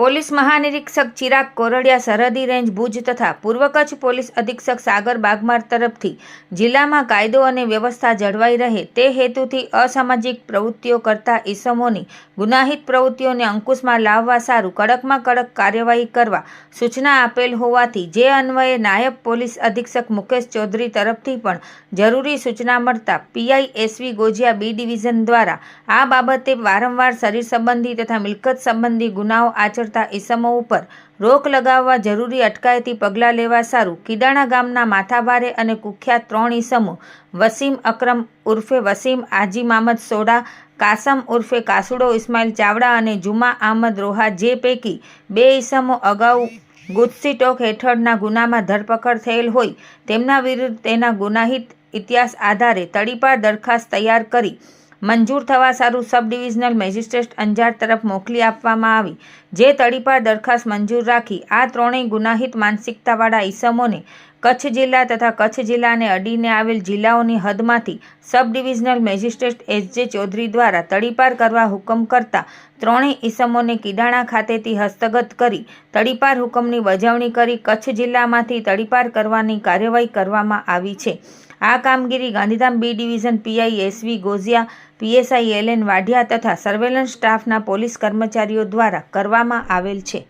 Police મહાનિરીક્ષક Chirag Kordia સરહદી range Bhuj તથા પૂર્વ કચ્છ પોલીસ અધિક્ષક સાગર બાગમાર તરફથી જિલ્લામાં કાયદો અને વ્યવસ્થા જળવાઈ રહે તે હેતુથી અસામાજિક પ્રવૃત્તિઓ કરતા ઈસમોની ગુનાહિત પ્રવૃત્તિઓને અંકુશમાં લાવવા સારું કડકમાં કડક કાર્યવાહી કરવા સૂચના આપેલ હોવાથી જે અન્વયે નાયબ પોલીસ અધિક્ષક મુકેશ ચૌધરી તરફથી પણ જરૂરી સૂચના મળતા PI SV Gojiya B division દ્વારા આ બાબતે વારંવાર શરીર સંબંધી તથા મિલકત સંબંધી ગુનાઓ આચરતા ઇસમો ઉપર રોક લગાવવા જરૂરી અટકાયતી પગલાં લેવા સારું. કિદાણા ગામના માથાભારે અને કુખ્યાત ત્રણ ઈસમો, વસીમ અક્રમ ઉર્ફે વસીમ આજી મામદ સોડા, કાસમ ઉર્ફે કાસુડો ઇસ્માઇલ ચાવડા અને જુમા અહમદ રોહા જે પૈકી બે ઈસમો અગાઉ ગુજસી ટોક હેઠળના ગુનામાં ધરપકડ થયેલ હોય, તેમના વિરુદ્ધ તેના ગુનાહિત ઇતિહાસ આધારે તડીપાર દરખાસ્ત તૈયાર કરી મંજૂર થવા સારું સબ ડિવિઝનલ મેજિસ્ટ્રેટ અંજાર તરફ મોકલી આપવામાં આવી, જે તડીપાર દરખાસ્ત મંજૂર રાખી, આ ત્રણેય ગુનાહિત માનસિકતાવાળા ઈસમોને કચ્છ જિલ્લા તથા કચ્છ જિલ્લાને અડીને આવેલ જિલ્લાઓની હદમાંથી sub divisional magistrate S J Chaudhary દ્વારા તડીપાર કરવા હુકમ કરતા ત્રણેય ઈસમોને કિડાણા ખાતેથી હસ્તગત કરી તડીપાર હુકમની બજાવણી કરી કચ્છ જિલ્લામાંથી તડીપાર કરવાની કાર્યવાહી કરવામાં આવી છે. આ કામગીરી Gandhidham B division PI SV Goziya, PSI L N Vadhiya તથા સર્વેલન્સ સ્ટાફના પોલીસ કર્મચારીઓ દ્વારા કરવામાં આવેલ છે.